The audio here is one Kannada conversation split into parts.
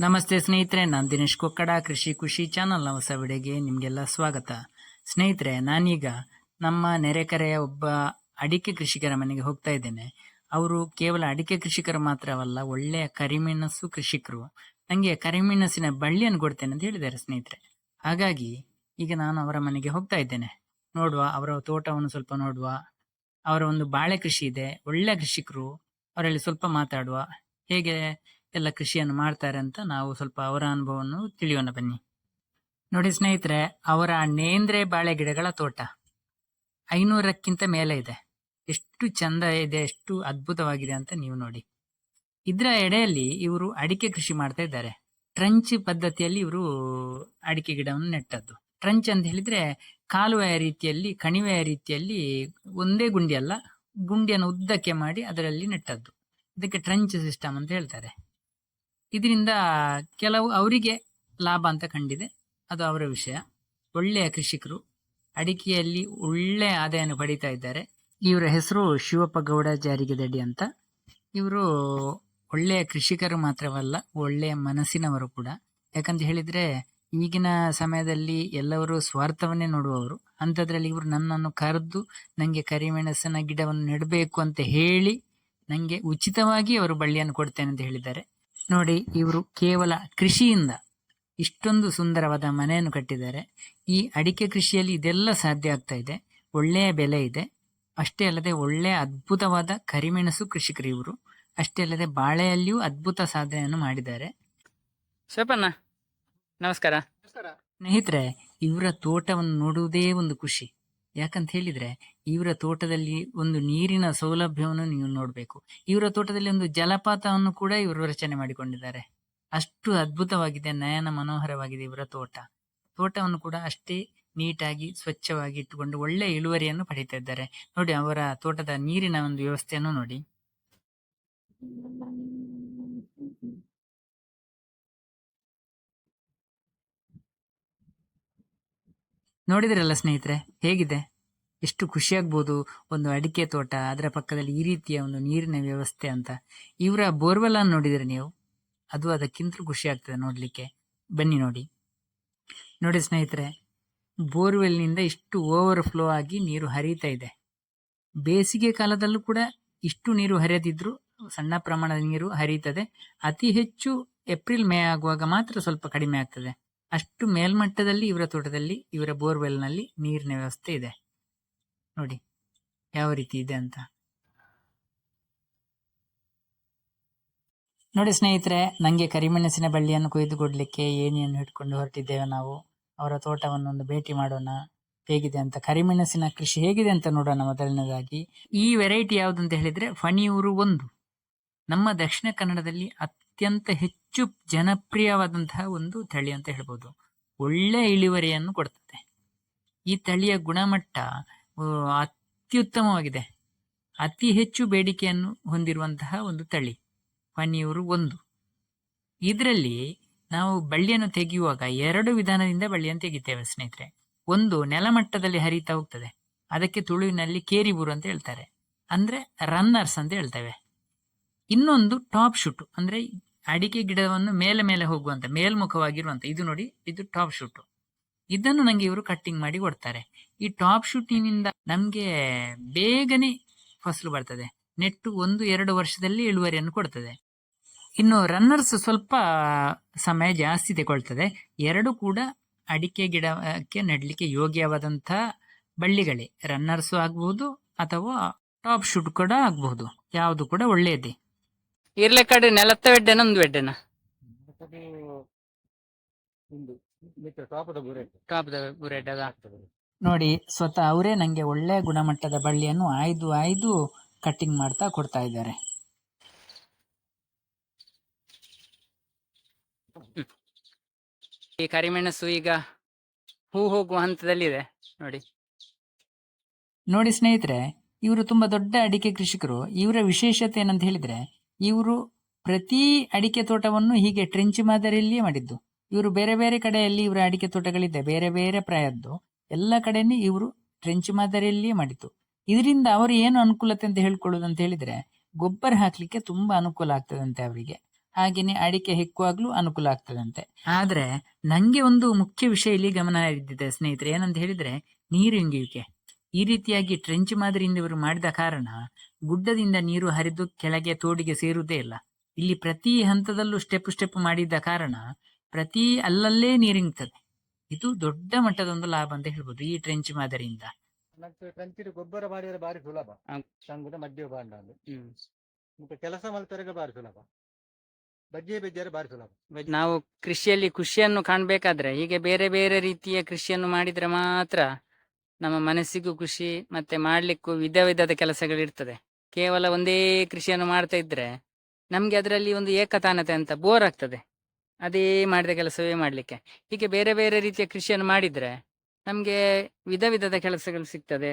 ನಮಸ್ತೆ ಸ್ನೇಹಿತರೆ, ನಾನು ದಿನೇಶ್ ಕೊಕ್ಕಡ, ಕೃಷಿ ಖುಷಿ ಚಾನಲ್ನ ಹೊಸ ವಿಡಿಯೋಗೆ ನಿಮಗೆಲ್ಲ ಸ್ವಾಗತ. ಸ್ನೇಹಿತರೆ, ನಾನೀಗ ನಮ್ಮ ನೆರೆಕರೆಯ ಒಬ್ಬ ಅಡಿಕೆ ಕೃಷಿಕರ ಮನೆಗೆ ಹೋಗ್ತಾ ಇದ್ದೇನೆ. ಅವರು ಕೇವಲ ಅಡಿಕೆ ಕೃಷಿಕರು ಮಾತ್ರವಲ್ಲ, ಒಳ್ಳೆಯ ಕರಿಮೆಣಸು ಕೃಷಿಕರು. ನನಗೆ ಕರಿಮೆಣಸಿನ ಬಳ್ಳಿಯನ್ನು ಕೊಡ್ತೇನೆ ಅಂತ ಹೇಳಿದ್ದಾರೆ ಸ್ನೇಹಿತರೆ. ಹಾಗಾಗಿ ಈಗ ನಾನು ಅವರ ಮನೆಗೆ ಹೋಗ್ತಾ ಇದ್ದೇನೆ. ನೋಡುವ, ಅವರ ತೋಟವನ್ನು ಸ್ವಲ್ಪ ನೋಡುವ. ಅವರ ಒಂದು ಬಾಳೆ ಕೃಷಿ ಇದೆ ಒಳ್ಳೆಯ ಕೃಷಿಕರು. ಅವರಲ್ಲಿ ಸ್ವಲ್ಪ ಮಾತಾಡುವ. ಹೇಗೆ ಎಲ್ಲ ಕೃಷಿಯನ್ನು ಮಾಡ್ತಾರೆ ಅಂತ ನಾವು ಸ್ವಲ್ಪ ಅವರ ಅನುಭವವನ್ನು ತಿಳಿಯೋಣ ಬನ್ನಿ. ನೋಡಿ ಸ್ನೇಹಿತರೆ, ಅವರ ನೇಂದ್ರೆ ಬಾಳೆ ಗಿಡಗಳ ತೋಟ. ಐನೂರಕ್ಕಿಂತ ಮೇಲೆ ಇದೆ. ಎಷ್ಟು ಚಂದ ಇದೆ, ಎಷ್ಟು ಅದ್ಭುತವಾಗಿದೆ ಅಂತ ನೀವು ನೋಡಿ. ಇದರ ಎಡೆಯಲ್ಲಿ ಇವರು ಅಡಿಕೆ ಕೃಷಿ ಮಾಡ್ತಾ ಇದ್ದಾರೆ. ಟ್ರಂಚ್ ಪದ್ಧತಿಯಲ್ಲಿ ಇವರು ಅಡಿಕೆ ಗಿಡವನ್ನು ನೆಟ್ಟದ್ದು. ಟ್ರಂಚ್ ಅಂತ ಹೇಳಿದ್ರೆ ಕಾಲುವೆಯ ರೀತಿಯಲ್ಲಿ, ಕಣಿವೆಯ ರೀತಿಯಲ್ಲಿ ಒಂದೇ ಗುಂಡಿ ಅಲ್ಲ, ಗುಂಡಿಯನ್ನು ಉದ್ದಕ್ಕೆ ಮಾಡಿ ಅದರಲ್ಲಿ ನೆಟ್ಟದ್ದು. ಇದಕ್ಕೆ ಟ್ರಂಚ್ ಸಿಸ್ಟಮ್ ಅಂತ ಹೇಳ್ತಾರೆ. ಇದರಿಂದ ಕೆಲವು ಅವರಿಗೆ ಲಾಭ ಅಂತ ಕಂಡಿದೆ. ಅದು ಅವರ ವಿಷಯ. ಒಳ್ಳೆಯ ಕೃಷಿಕರು, ಅಡಿಕೆಯಲ್ಲಿ ಒಳ್ಳೆಯ ಆದಾಯವನ್ನು ಪಡೀತಾ ಇದ್ದಾರೆ. ಇವರ ಹೆಸರು ಶಿವಪ್ಪ ಗೌಡ ಜಾರಿಗೆದಡಿ ಅಂತ. ಇವರು ಒಳ್ಳೆಯ ಕೃಷಿಕರು ಮಾತ್ರವಲ್ಲ, ಒಳ್ಳೆಯ ಮನಸ್ಸಿನವರು ಕೂಡ. ಯಾಕಂತ ಹೇಳಿದ್ರೆ, ಈಗಿನ ಸಮಯದಲ್ಲಿ ಎಲ್ಲವರು ಸ್ವಾರ್ಥವನ್ನೇ ನೋಡುವವರು. ಅಂಥದ್ರಲ್ಲಿ ಇವರು ನನ್ನನ್ನು ಕರೆದು ನನಗೆ ಕರಿಮೆಣಸಿನ ಗಿಡವನ್ನು ನೆಡಬೇಕು ಅಂತ ಹೇಳಿ ನನಗೆ ಉಚಿತವಾಗಿ ಅವರು ಬಳ್ಳಿಯನ್ನು ಕೊಡ್ತೇನೆ ಅಂತ ಹೇಳಿದ್ದಾರೆ. ನೋಡಿ ಇವರು ಕೇವಲ ಕೃಷಿಯಿಂದ ಇಷ್ಟೊಂದು ಸುಂದರವಾದ ಮನೆಯನ್ನು ಕಟ್ಟಿದ್ದಾರೆ. ಈ ಅಡಿಕೆ ಕೃಷಿಯಲ್ಲಿ ಇದೆಲ್ಲ ಸಾಧ್ಯ ಆಗ್ತಾ ಇದೆ. ಒಳ್ಳೆಯ ಬೆಲೆ ಇದೆ. ಅಷ್ಟೇ ಅಲ್ಲದೆ ಒಳ್ಳೆಯ ಅದ್ಭುತವಾದ ಕರಿಮೆಣಸು ಕೃಷಿಕರು ಇವರು. ಅಷ್ಟೇ ಅಲ್ಲದೆ ಬಾಳೆಯಲ್ಲಿಯೂ ಅದ್ಭುತ ಸಾಧನೆಯನ್ನು ಮಾಡಿದ್ದಾರೆ. ಶಿವಪ್ಪಣ್ಣ ನಮಸ್ಕಾರ. ಸ್ನೇಹಿತರೆ ಇವರ ತೋಟವನ್ನು ನೋಡುವುದೇ ಒಂದು ಖುಷಿ. ಯಾಕಂತ ಹೇಳಿದ್ರೆ ಇವರ ತೋಟದಲ್ಲಿ ಒಂದು ನೀರಿನ ಸೌಲಭ್ಯವನ್ನು ನೀವು ನೋಡಬೇಕು. ಇವರ ತೋಟದಲ್ಲಿ ಒಂದು ಜಲಪಾತವನ್ನು ಕೂಡ ಇವರು ರಚನೆ ಮಾಡಿಕೊಂಡಿದ್ದಾರೆ. ಅಷ್ಟು ಅದ್ಭುತವಾಗಿದೆ, ನಯನ ಮನೋಹರವಾಗಿದೆ ಇವರ ತೋಟ. ತೋಟವನ್ನು ಕೂಡ ಅಷ್ಟೇ ನೀಟಾಗಿ ಸ್ವಚ್ಛವಾಗಿ ಇಟ್ಟುಕೊಂಡು ಒಳ್ಳೆ ಇಳುವರಿಯನ್ನು ಪಡೀತಾ ಇದ್ದಾರೆ. ನೋಡಿ, ಅವರ ತೋಟದ ನೀರಿನ ಒಂದು ವ್ಯವಸ್ಥೆಯನ್ನು ನೋಡಿ. ನೋಡಿದ್ರಲ್ಲ ಸ್ನೇಹಿತರೆ, ಹೇಗಿದೆ? ಎಷ್ಟು ಖುಷಿಯಾಗ್ಬೋದು ಒಂದು ಅಡಿಕೆ ತೋಟ, ಅದರ ಪಕ್ಕದಲ್ಲಿ ಈ ರೀತಿಯ ಒಂದು ನೀರಿನ ವ್ಯವಸ್ಥೆ ಅಂತ. ಇವರ ಬೋರ್ವೆಲ್ ಅನ್ನು ನೋಡಿದರೆ ನೀವು? ಅದು ಅದಕ್ಕಿಂತಲೂ ಖುಷಿ ಆಗ್ತದೆ ನೋಡಲಿಕ್ಕೆ. ಬನ್ನಿ ನೋಡಿ. ನೋಡಿ ಸ್ನೇಹಿತರೆ, ಬೋರ್ವೆಲ್ನಿಂದ ಇಷ್ಟು ಓವರ್ ಫ್ಲೋ ಆಗಿ ನೀರು ಹರಿತಾ ಇದೆ. ಬೇಸಿಗೆ ಕಾಲದಲ್ಲೂ ಕೂಡ ಇಷ್ಟು ನೀರು ಹರಿಯದಿದ್ರು ಸಣ್ಣ ಪ್ರಮಾಣದ ನೀರು ಹರಿಯುತ್ತದೆ ಅತಿ ಹೆಚ್ಚು ಏಪ್ರಿಲ್, ಮೇ ಆಗುವಾಗ ಮಾತ್ರ ಸ್ವಲ್ಪ ಕಡಿಮೆ ಆಗ್ತದೆ. ಅಷ್ಟು ಮೇಲ್ಮಟ್ಟದಲ್ಲಿ ಇವರ ತೋಟದಲ್ಲಿ, ಇವರ ಬೋರ್ವೆಲ್ನಲ್ಲಿ ನೀರಿನ ವ್ಯವಸ್ಥೆ ಇದೆ. ನೋಡಿ, ಯಾವ ರೀತಿ ಇದೆ ಅಂತ. ನೋಡಿ ಸ್ನೇಹಿತರೆ, ನಂಗೆ ಕರಿಮೆಣಸಿನ ಬಳ್ಳಿಯನ್ನು ಕೊಯ್ದು ಕೊಡ್ಲಿಕ್ಕೆ ಏಣಿಯನ್ನು ಹಿಡ್ಕೊಂಡು ಹೊರಟಿದ್ದೇವೆ ನಾವು. ಅವರ ತೋಟವನ್ನು ಒಂದು ಭೇಟಿ ಮಾಡೋಣ. ಹೇಗಿದೆ ಅಂತ, ಕರಿಮೆಣಸಿನ ಕೃಷಿ ಹೇಗಿದೆ ಅಂತ ನೋಡೋಣ ಮೊದಲನೇದಾಗಿ. ಈ ವೆರೈಟಿ ಯಾವುದು ಅಂತ ಹೇಳಿದ್ರೆ, ಫಣಿಯೂರು ಒಂದು. ನಮ್ಮ ದಕ್ಷಿಣ ಕನ್ನಡದಲ್ಲಿ ಅತ್ಯಂತ ಹೆಚ್ಚು ಜನಪ್ರಿಯವಾದಂತಹ ಒಂದು ತಳಿ ಅಂತ ಹೇಳ್ಬೋದು. ಒಳ್ಳೆ ಇಳುವರಿಯನ್ನು ಕೊಡ್ತದೆ. ಈ ತಳಿಯ ಗುಣಮಟ್ಟ ಅತ್ಯುತ್ತಮವಾಗಿದೆ. ಅತಿ ಹೆಚ್ಚು ಬೇಡಿಕೆಯನ್ನು ಹೊಂದಿರುವಂತಹ ಒಂದು ತಳಿ ಪನಿಯೂರು ಒಂದು. ಇದರಲ್ಲಿ ನಾವು ಬಳ್ಳಿಯನ್ನು ತೆಗೆಯುವಾಗ ಎರಡು ವಿಧಾನದಿಂದ ಬಳ್ಳಿಯನ್ನು ತೆಗಿತೇವೆ ಸ್ನೇಹಿತರೆ. ಒಂದು ನೆಲಮಟ್ಟದಲ್ಲಿ ಹರಿತಾ ಹೋಗ್ತದೆ. ಅದಕ್ಕೆ ತುಳುವಿನಲ್ಲಿ ಕೇರಿಬೂರು ಅಂತ ಹೇಳ್ತಾರೆ. ಅಂದ್ರೆ ರನ್ನರ್ಸ್ ಅಂತ ಹೇಳ್ತೇವೆ. ಇನ್ನೊಂದು ಟಾಪ್ ಶೂಟ್ ಅಂದ್ರೆ ಅಡಿಕೆ ಗಿಡವನ್ನು ಮೇಲೆ ಮೇಲೆ ಹೋಗುವಂತ, ಮೇಲ್ಮುಖವಾಗಿರುವಂತ, ಇದು ನೋಡಿ, ಇದು ಟಾಪ್ ಶೂಟ್ ಇದನ್ನು ನಂಗೆ ಇವರು ಕಟ್ಟಿಂಗ್ ಮಾಡಿ ಕೊಡ್ತಾರೆ. ಈ ಟಾಪ್ ಶೂಟಿನಿಂದ ನಮ್ಗೆ ಬೇಗನೆ ಫಸಲು ಬರ್ತದೆ. ನೆಟ್ಟು ಒಂದು ಎರಡು ವರ್ಷದಲ್ಲಿ ಇಳುವರಿಯನ್ನು ಕೊಡ್ತದೆ. ಇನ್ನು ರನ್ನರ್ಸ್ ಸ್ವಲ್ಪ ಸಮಯ ಜಾಸ್ತಿ ತಗೊಳ್ತದೆ ಎರಡು ಕೂಡ ಅಡಿಕೆ ಗಿಡಕ್ಕೆ ನೆಡ್ಲಿಕ್ಕೆ ಯೋಗ್ಯವಾದಂತಹ ಬಳ್ಳಿಗಳೇ. ರನ್ನರ್ಸು ಆಗ್ಬಹುದು ಅಥವಾ ಟಾಪ್ ಶೂಟ್ ಕೂಡ ಆಗ್ಬಹುದು ಯಾವುದು ಕೂಡ ಒಳ್ಳೆಯದೇ ಇರ್ಲೆ ಕಡೆ ನೆಲತ್ತ ಬೆಡ್ಡೆನ ಒಂದು. ಬೆಡ್ಡೆನ ಟಾಪ್ ಬುರೆಡ್ ನೋಡಿ ಸ್ವತಃ ಅವರೇ ನಂಗೆ ಒಳ್ಳೆ ಗುಣಮಟ್ಟದ ಬಳ್ಳಿಯನ್ನು ಆಯ್ದು ಆಯ್ದು ಕಟ್ಟಿಂಗ್ ಮಾಡ್ತಾ ಕೊಡ್ತಾ ಇದ್ದಾರೆ. ಈ ಕರಿಮೆಣಸು ಈಗ ಹೂ ಹೋಗುವ ಹಂತದಲ್ಲಿದೆ. ನೋಡಿ. ನೋಡಿ ಸ್ನೇಹಿತರೆ ಇವರು ತುಂಬಾ ದೊಡ್ಡ ಅಡಿಕೆ ಕೃಷಿಕರು. ಇವರ ವಿಶೇಷತೆ ಏನಂತ ಹೇಳಿದ್ರೆ ಇವರು ಪ್ರತಿ ಅಡಿಕೆ ತೋಟವನ್ನು ಹೀಗೆ ಟ್ರೆಂಚ್ ಮಾದರಿಯಲ್ಲಿಯೇ ಮಾಡಿದ್ದು. ಇವರು ಬೇರೆ ಬೇರೆ ಕಡೆಯಲ್ಲಿ ಇವರ ಅಡಿಕೆ ತೋಟಗಳಿದೆ, ಬೇರೆ ಬೇರೆ ಪ್ರಾಯದ್ದು ಎಲ್ಲ ಕಡೆನೇ ಇವರು ಟ್ರೆಂಚ್ ಮಾದರಿಯಲ್ಲಿಯೇ ಮಾಡಿತು ಇದರಿಂದ ಅವರು ಏನು ಅನುಕೂಲತೆ ಅಂತ ಹೇಳ್ಕೊಳ್ಳೋದು ಅಂತ ಹೇಳಿದ್ರೆ, ಗೊಬ್ಬರ ಹಾಕ್ಲಿಕ್ಕೆ ತುಂಬಾ ಅನುಕೂಲ ಆಗ್ತದಂತೆ ಅವರಿಗೆ. ಹಾಗೇನೆ ಅಡಿಕೆ ಹೆಕ್ಕುವಾಗ್ಲೂ ಅನುಕೂಲ ಆಗ್ತದಂತೆ. ಆದ್ರೆ ನಂಗೆ ಒಂದು ಮುಖ್ಯ ವಿಷಯ ಇಲ್ಲಿ ಗಮನ ಇದ್ದಿದೆ ಸ್ನೇಹಿತರೆ, ಏನಂತ ಹೇಳಿದ್ರೆ ನೀರು ಇಂಗಿಯುವಿಕೆ ಈ ರೀತಿಯಾಗಿ ಟ್ರೆಂಚ್ ಮಾದರಿಯಿಂದ ಇವರು ಮಾಡಿದ ಕಾರಣ ಗುಡ್ಡದಿಂದ ನೀರು ಹರಿದು ಕೆಳಗೆ ತೋಡಿಗೆ ಸೇರುವುದೇ ಇಲ್ಲ. ಇಲ್ಲಿ ಪ್ರತಿ ಹಂತದಲ್ಲೂ ಸ್ಟೆಪ್ ಸ್ಟೆಪ್ ಮಾಡಿದ ಕಾರಣ ಪ್ರತಿ ಅಲ್ಲಲ್ಲೇ ನೀರಿಂಗ್ತದೆ. ಇದು ದೊಡ್ಡ ಮಟ್ಟದ ಒಂದು ಲಾಭ ಅಂತ ಹೇಳ್ಬೋದು ಈ ಟ್ರೆಂಚ್ ಮಾದರಿಯಿಂದ. ಮತ್ತೆ ಕಂಚಿನ ಗೊಬ್ಬರ ಮಾಡಿದ್ರೆ ಬಾರಿ ಸುಲಭ. ಶಂಗುದ ಮಧ್ಯ ಬಾಂಡ ಅದು. ಮತ್ತೆ ಕೆಲಸ ಮಾಡ್ತಾರೆ ಬಾರಿ ಸುಲಭ. ಬಜ್ಜೆ ಬಜ್ಜಾರೆ ಬಾರಿ ಸುಲಭ. ನಾವು ಕೃಷಿಯಲ್ಲಿ ಖುಷಿಯನ್ನು ಕಾಣಬೇಕಾದ್ರೆ ಹೀಗೆ ಬೇರೆ ಬೇರೆ ರೀತಿಯ ಕೃಷಿಯನ್ನು ಮಾಡಿದ್ರೆ ಮಾತ್ರ ನಮ್ಮ ಮನಸ್ಸಿಗೂ ಖುಷಿ ಮತ್ತೆ ಮಾಡ್ಲಿಕ್ಕೂ ವಿಧ ವಿಧದ ಕೆಲಸಗಳಿರ್ತದೆ. ಕೇವಲ ಒಂದೇ ಕೃಷಿಯನ್ನು ಮಾಡ್ತಾ ಇದ್ರೆ ನಮ್ಗೆ ಅದರಲ್ಲಿ ಒಂದು ಏಕತಾನತೆ ಅಂತ ಬೋರ್ ಆಗ್ತದೆ. ಅದೇ ಮಾಡಿದ ಕೆಲಸವೇ ಮಾಡ್ಲಿಕ್ಕೆ. ಹೀಗೆ ಬೇರೆ ಬೇರೆ ರೀತಿಯ ಕೃಷಿಯನ್ನು ಮಾಡಿದ್ರೆ ನಮಗೆ ವಿಧ ವಿಧದ ಕೆಲಸಗಳು ಸಿಗ್ತದೆ.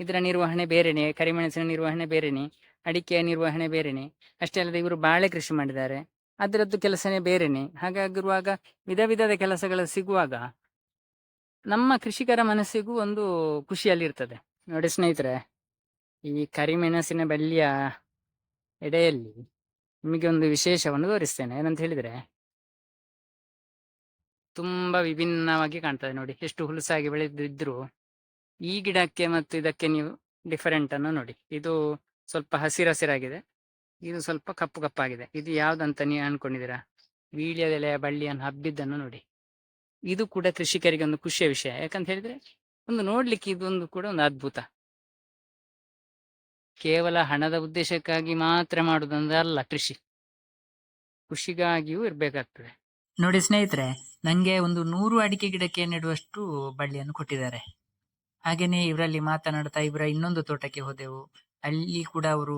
ಇದರ ನಿರ್ವಹಣೆ ಬೇರೆನೇ, ಕರಿಮೆಣಸಿನ ನಿರ್ವಹಣೆ ಬೇರೆನೇ, ಅಡಿಕೆಯ ನಿರ್ವಹಣೆ ಬೇರೆನೇ. ಅಷ್ಟೇ ಅಲ್ಲದೆ ಇವರು ಬಾಳೆ ಕೃಷಿ ಮಾಡಿದ್ದಾರೆ. ಅದರದ್ದು ಕೆಲಸನೇ ಬೇರೆನೇ. ಹಾಗಾಗಿರುವಾಗ ವಿಧ ವಿಧದ ಕೆಲಸಗಳು ಸಿಗುವಾಗ ನಮ್ಮ ಕೃಷಿಕರ ಮನಸ್ಸಿಗೂ ಒಂದು ಖುಷಿಯಲ್ಲಿರ್ತದೆ. ನೋಡಿ ಸ್ನೇಹಿತರೆ, ಈ ಕರಿಮೆಣಸಿನ ಬಳ್ಳಿಯ ಎಡೆಯಲ್ಲಿ ನಿಮಗೆ ಒಂದು ವಿಶೇಷವನ್ನು ತೋರಿಸ್ತೇನೆ. ಏನಂತ ಹೇಳಿದ್ರೆ ತುಂಬಾ ವಿಭಿನ್ನವಾಗಿ ಕಾಣ್ತದೆ ನೋಡಿ. ಎಷ್ಟು ಹುಲಸಾಗಿ ಬೆಳೆದಿದ್ರು ಈ ಗಿಡಕ್ಕೆ ಮತ್ತು ಇದಕ್ಕೆ ನೀವು ಡಿಫರೆಂಟ್ ಅನ್ನು ನೋಡಿ. ಇದು ಸ್ವಲ್ಪ ಹಸಿರಸಿರಾಗಿದೆ. ಇದು ಸ್ವಲ್ಪ ಕಪ್ಪು ಕಪ್ಪಾಗಿದೆ. ಇದು ಯಾವ್ದಂತ ನೀವು ಅನ್ಕೊಂಡಿದ್ದೀರಾ? ವೀಳ್ಯದೆಲೆಯ ಬಳ್ಳಿಯನ್ನು ಹಬ್ಬಿದ್ದನ್ನು ನೋಡಿ. ಇದು ಕೂಡ ಕೃಷಿಕರಿಗೆ ಒಂದು ಖುಷಿಯ ವಿಷಯ. ಯಾಕಂತ ಹೇಳಿದ್ರೆ ಒಂದು ನೋಡ್ಲಿಕ್ಕೆ ಇದೊಂದು ಕೂಡ ಒಂದು ಅದ್ಭುತ. ಕೇವಲ ಹಣದ ಉದ್ದೇಶಕ್ಕಾಗಿ ಮಾತ್ರ ಮಾಡುವುದಂದ್ರೆ ಅಲ್ಲ ಕೃಷಿ. ಖುಷಿಗಾಗಿಯೂ ಇರ್ಬೇಕಾಗ್ತದೆ. ನೋಡಿ ಸ್ನೇಹಿತರೆ ನನಗೆ ಒಂದು ನೂರು ಅಡಿಕೆ ಗಿಡಕ್ಕೆ ನೆಡುವಷ್ಟು ಬಳ್ಳಿಯನ್ನು ಕೊಟ್ಟಿದ್ದಾರೆ. ಹಾಗೇನೆ ಇವರಲ್ಲಿ ಮಾತನಾಡ್ತಾ ಇವರ ಇನ್ನೊಂದು ತೋಟಕ್ಕೆ ಹೋದೆವು. ಅಲ್ಲಿ ಕೂಡ ಅವರು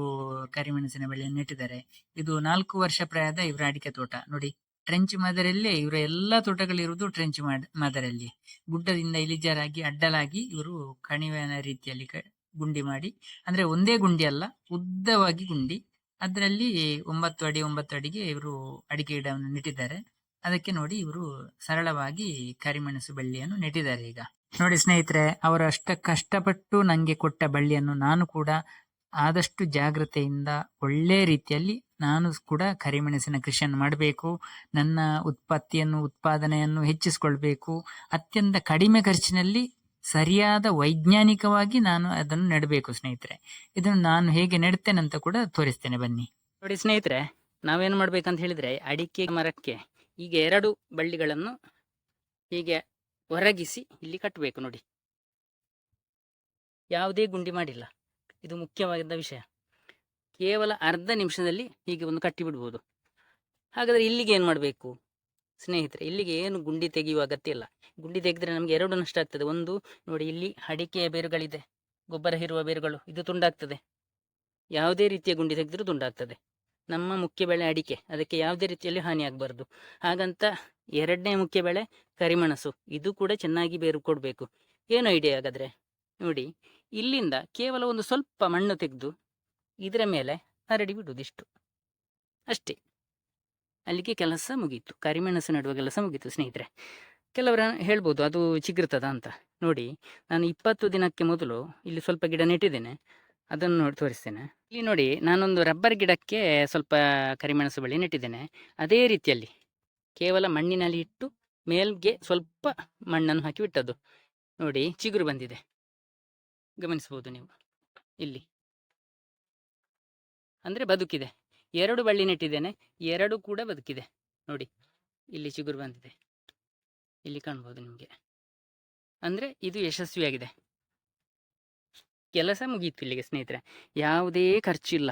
ಕರಿಮೆಣಸಿನ ಬಳ್ಳಿಯನ್ನು ನೆಟ್ಟಿದ್ದಾರೆ. ಇದು ನಾಲ್ಕು ವರ್ಷ ಪ್ರಾಯದ ಇವರ ಅಡಿಕೆ ತೋಟ. ನೋಡಿ, ಟ್ರೆಂಚ್ ಮಾದರಿಯಲ್ಲೇ ಇವರ ಎಲ್ಲಾ ತೋಟಗಳಿರುವುದು ಟ್ರೆಂಚ್ ಮಾದರಿಯಲ್ಲಿ. ಗುಡ್ಡದಿಂದ ಇಳಿಜಾರಾಗಿ, ಅಡ್ಡಲಾಗಿ ಇವರು ಕಣಿವೆನ ರೀತಿಯಲ್ಲಿ ಗುಂಡಿ ಮಾಡಿ, ಅಂದ್ರೆ ಒಂದೇ ಗುಂಡಿ ಅಲ್ಲ, ಉದ್ದವಾಗಿ ಗುಂಡಿ. ಅದರಲ್ಲಿ ಒಂಬತ್ತು ಅಡಿ, ಒಂಬತ್ತು ಅಡಿಗೆ ಇವರು ಅಡಿಕೆ ಗಿಡವನ್ನು ನೆಟ್ಟಿದ್ದಾರೆ. ಅದಕ್ಕೆ ನೋಡಿ ಇವರು ಸರಳವಾಗಿ ಕರಿಮೆಣಸು ಬಳ್ಳಿಯನ್ನು ನೆಟ್ಟಿದ್ದಾರೆ ಈಗ. ನೋಡಿ ಸ್ನೇಹಿತರೆ, ಅವರು ಅಷ್ಟ ಕಷ್ಟಪಟ್ಟು ನಂಗೆ ಕೊಟ್ಟ ಬಳ್ಳಿಯನ್ನು ನಾನು ಕೂಡ ಆದಷ್ಟು ಜಾಗ್ರತೆಯಿಂದ ಒಳ್ಳೆ ರೀತಿಯಲ್ಲಿ ನಾನು ಕೂಡ ಕರಿಮೆಣಸಿನ ಕೃಷಿಯನ್ನು ಮಾಡಬೇಕು, ನನ್ನ ಉತ್ಪತ್ತಿಯನ್ನು, ಉತ್ಪಾದನೆಯನ್ನು ಹೆಚ್ಚಿಸಿಕೊಳ್ಬೇಕು, ಅತ್ಯಂತ ಕಡಿಮೆ ಖರ್ಚಿನಲ್ಲಿ ಸರಿಯಾದ ವೈಜ್ಞಾನಿಕವಾಗಿ ನಾನು ಅದನ್ನು ನೆಡಬೇಕು ಸ್ನೇಹಿತರೆ. ಇದನ್ನು ನಾನು ಹೇಗೆ ನೆಡ್ತೇನೆ ಅಂತ ಕೂಡ ತೋರಿಸ್ತೇನೆ ಬನ್ನಿ. ನೋಡಿ ಸ್ನೇಹಿತರೆ, ನಾವೇನು ಮಾಡ್ಬೇಕಂತ ಹೇಳಿದ್ರೆ ಅಡಿಕೆ ಮರಕ್ಕೆ ಈಗ ಎರಡು ಬಳ್ಳಿಗಳನ್ನು ಹೀಗೆ ಹೊರಗಿಸಿ ಇಲ್ಲಿ ಕಟ್ಟಬೇಕು ನೋಡಿ. ಯಾವುದೇ ಗುಂಡಿ ಮಾಡಿಲ್ಲ. ಇದು ಮುಖ್ಯವಾದ ವಿಷಯ. ಕೇವಲ ಅರ್ಧ ನಿಮಿಷದಲ್ಲಿ ಹೀಗೆ ಒಂದು ಕಟ್ಟಿ ಹಾಗಾದರೆ ಹಾಗಾದ್ರೆ ಇಲ್ಲಿಗೆ ಏನು ಮಾಡಬೇಕು? ಸ್ನೇಹಿತರೆ, ಇಲ್ಲಿಗೆ ಏನು ಗುಂಡಿ ತೆಗೆಯುವ ಅಗತ್ಯ ಇಲ್ಲ. ಗುಂಡಿ ತೆಗೆದ್ರೆ ನಮಗೆ ಎರಡು ನಷ್ಟ ಆಗ್ತದೆ. ಒಂದು, ನೋಡಿ ಇಲ್ಲಿ ಅಡಿಕೆಯ ಬೇರುಗಳಿದೆ. ಗೊಬ್ಬರ ಹೀರುವ ಬೇರುಗಳು. ಇದು ತುಂಡಾಗ್ತದೆ. ಯಾವುದೇ ರೀತಿಯ ಗುಂಡಿ ತೆಗೆದರೂ ತುಂಡಾಗ್ತದೆ. ನಮ್ಮ ಮುಖ್ಯ ಬೆಳೆ ಅಡಿಕೆ. ಅದಕ್ಕೆ ಯಾವುದೇ ರೀತಿಯಲ್ಲಿ ಹಾನಿ ಆಗಬಾರ್ದು. ಹಾಗಂತ ಎರಡನೇ ಮುಖ್ಯ ಬೆಳೆ ಕರಿಮೆಣಸು. ಇದು ಕೂಡ ಚೆನ್ನಾಗಿ ಬೇರು ಕೊಡಬೇಕು. ಏನು ಐಡಿಯಾ ಹಾಗಾದರೆ? ನೋಡಿ, ಇಲ್ಲಿಂದ ಕೇವಲ ಒಂದು ಸ್ವಲ್ಪ ಮಣ್ಣು ತೆಗೆದು ಇದರ ಮೇಲೆ ಹರಡಿ ಬಿಡುವುದಿಷ್ಟು ಅಷ್ಟೇ. ಅಲ್ಲಿಗೆ ಕೆಲಸ ಮುಗೀತು. ಕರಿಮೆಣಸು ನೆಡುವ ಕೆಲಸ ಮುಗೀತು ಸ್ನೇಹಿತರೆ. ಕೆಲವರು ಹೇಳ್ಬೋದು, ಅದು ಚಿಗುರ್ತದ ಅಂತ. ನೋಡಿ, ನಾನು ಇಪ್ಪತ್ತು ದಿನಕ್ಕೆ ಮೊದಲು ಇಲ್ಲಿ ಸ್ವಲ್ಪ ಗಿಡ ನೆಟ್ಟಿದ್ದೇನೆ. ಅದನ್ನು ನೋಡಿ ತೋರಿಸ್ತೇನೆ. ಇಲ್ಲಿ ನೋಡಿ, ನಾನೊಂದು ರಬ್ಬರ್ ಗಿಡಕ್ಕೆ ಸ್ವಲ್ಪ ಕರಿಮೆಣಸು ಬಳ್ಳಿ ನೆಟ್ಟಿದ್ದೇನೆ ಅದೇ ರೀತಿಯಲ್ಲಿ ಕೇವಲ ಮಣ್ಣಿನಲ್ಲಿ ಇಟ್ಟು ಮೇಲ್ಗೆ ಸ್ವಲ್ಪ ಮಣ್ಣನ್ನು ಹಾಕಿ ಬಿಟ್ಟದ್ದು. ನೋಡಿ, ಚಿಗುರು ಬಂದಿದೆ. ಗಮನಿಸಬಹುದು ನೀವು. ಇಲ್ಲಿ. ಅಂದ್ರೆ ಬದುಕಿದೆ. ಎರಡು ಬಳ್ಳಿ ನೆಟ್ಟಿದ್ದೇನೆ ಎರಡು ಕೂಡ ಬದುಕಿದೆ. ನೋಡಿ, ಇಲ್ಲಿ ಚಿಗುರು ಬಂದಿದೆ. ಇಲ್ಲಿ ಕಾಣ್ಬೋದು ನಿಮಗೆ. ಅಂದ್ರೆ ಇದು ಯಶಸ್ವಿಯಾಗಿದೆ. ಕೆಲಸ ಮುಗೀತು ಇಲ್ಲಿಗೆ ಸ್ನೇಹಿತರೆ. ಯಾವುದೇ ಖರ್ಚಿಲ್ಲ.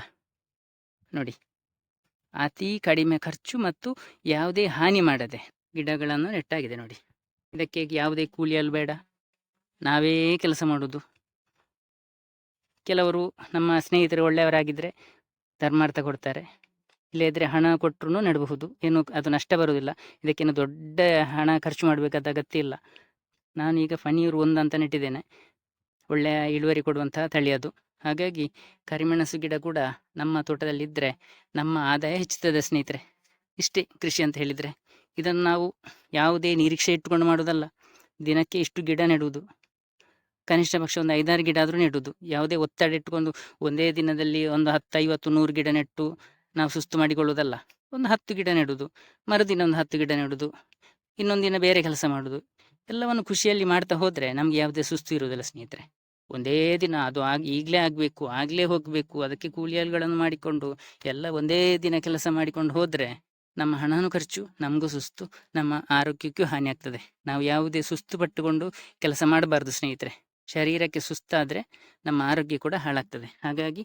ನೋಡಿ. ಅತಿ ಕಡಿಮೆ ಖರ್ಚು ಮತ್ತು ಯಾವುದೇ ಹಾನಿ ಮಾಡದೆ ಗಿಡಗಳನ್ನು ನೆಟ್ಟಾಗಿದೆ ನೋಡಿ. ಇದಕ್ಕೆ ಯಾವುದೇ ಕೂಲಿಯಲು ಬೇಡ. ನಾವೇ ಕೆಲಸ ಮಾಡೋದು. ಕೆಲವರು ನಮ್ಮ ಸ್ನೇಹಿತರು ಒಳ್ಳೆಯವರಾಗಿದ್ದರೆ ಧರ್ಮಾರ್ಥ ಕೊಡ್ತಾರೆ. ಇಲ್ಲದ್ರೆ ಹಣ ಕೊಟ್ಟರು ನೆಡಬಹುದು. ಏನು ಅದು ನಷ್ಟ ಬರುವುದಿಲ್ಲ ಇದಕ್ಕೇನು ದೊಡ್ಡ ಹಣ ಖರ್ಚು ಮಾಡಬೇಕಾದ ಅಗತ್ಯ ಇಲ್ಲ. ನಾನು ಈಗ ಫಣಿಯೂರು ಒಂದು ಅಂತ ನೆಟ್ಟಿದ್ದೇನೆ. ಒಳ್ಳೆಯ ಇಳುವರಿ ಕೊಡುವಂತಹ ತಳಿ ಅದು. ಹಾಗಾಗಿ ಕರಿಮೆಣಸು ಗಿಡ ಕೂಡ ನಮ್ಮ ತೋಟದಲ್ಲಿದ್ದರೆ ನಮ್ಮ ಆದಾಯ ಹೆಚ್ಚುತ್ತದೆ ಸ್ನೇಹಿತರೆ. ಇಷ್ಟೇ ಕೃಷಿ ಅಂತ ಹೇಳಿದರೆ. ಇದನ್ನು ನಾವು ಯಾವುದೇ ನಿರೀಕ್ಷೆ ಇಟ್ಟುಕೊಂಡು ಮಾಡೋದಲ್ಲ ದಿನಕ್ಕೆ ಇಷ್ಟು ಗಿಡ ನೆಡುವುದು. ಕನಿಷ್ಠ ಪಕ್ಷ ಒಂದು ಐದಾರು ಗಿಡ ಆದರೂ ನೆಡುವುದು. ಯಾವುದೇ ಒತ್ತಡ ಇಟ್ಟುಕೊಂಡು ಒಂದೇ ದಿನದಲ್ಲಿ ಒಂದು ಹತ್ತು ಐವತ್ತು ನೂರು ಗಿಡ ನೆಟ್ಟು ನಾವು ಸುಸ್ತು ಮಾಡಿಕೊಳ್ಳುವುದಲ್ಲ. ಒಂದು ಹತ್ತು ಗಿಡ ನೆಡುವುದು. ಮರುದಿನ ಒಂದು ಹತ್ತು ಗಿಡ ನೆಡುವುದು. ಇನ್ನೊಂದಿನ ದಿನ ಬೇರೆ ಕೆಲಸ ಮಾಡುವುದು. ಎಲ್ಲವನ್ನು ಖುಷಿಯಲ್ಲಿ ಮಾಡ್ತಾ ಹೋದರೆ ನಮಗೆ ಯಾವುದೇ ಸುಸ್ತು ಇರುವುದಿಲ್ಲ ಸ್ನೇಹಿತರೆ. ಒಂದೇ ದಿನ ಅದು ಆಗ, ಈಗಲೇ ಆಗಬೇಕು, ಆಗಲೇ ಹೋಗಬೇಕು, ಅದಕ್ಕೆ ಕೂಲಿಯಾಳುಗಳನ್ನು ಮಾಡಿಕೊಂಡು ಎಲ್ಲ ಒಂದೇ ದಿನ ಕೆಲಸ ಮಾಡಿಕೊಂಡು ಹೋದರೆ ನಮ್ಮ ಹಣನೂ ಖರ್ಚು, ನಮಗೂ ಸುಸ್ತು, ನಮ್ಮ ಆರೋಗ್ಯಕ್ಕೂ ಹಾನಿ ಆಗ್ತದೆ. ನಾವು ಯಾವುದೇ ಸುಸ್ತು ಪಟ್ಟುಕೊಂಡು ಕೆಲಸ ಮಾಡಬಾರ್ದು ಸ್ನೇಹಿತರೆ. ಶರೀರಕ್ಕೆ ಸುಸ್ತಾದರೆ ನಮ್ಮ ಆರೋಗ್ಯ ಕೂಡ ಹಾಳಾಗ್ತದೆ. ಹಾಗಾಗಿ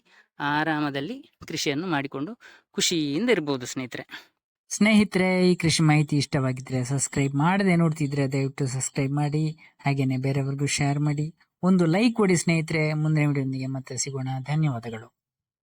ಆರಾಮದಲ್ಲಿ ಕೃಷಿಯನ್ನು ಮಾಡಿಕೊಂಡು ಖುಷಿಯಿಂದ ಇರ್ಬೋದು ಸ್ನೇಹಿತರೆ. ಸ್ನೇಹಿತರೆ, ಈ ಕೃಷಿ ಮಾಹಿತಿ ಇಷ್ಟವಾಗಿದ್ರೆ ಸಬ್ಸ್ಕ್ರೈಬ್ ಮಾಡದೆ ನೋಡ್ತಿದ್ರೆ ದಯವಿಟ್ಟು ಸಬ್ಸ್ಕ್ರೈಬ್ ಮಾಡಿ, ಹಾಗೇನೆ ಬೇರೆಯವ್ರಿಗೂ ಶೇರ್ ಮಾಡಿ. ಒಂದು ಲೈಕ್ ಕೊಡಿ ಸ್ನೇಹಿತರೆ ಮುಂದಿನ ವಿಡಿಯೋದೊಂದಿಗೆ ಮತ್ತೆ ಸಿಗೋಣ. ಧನ್ಯವಾದಗಳು.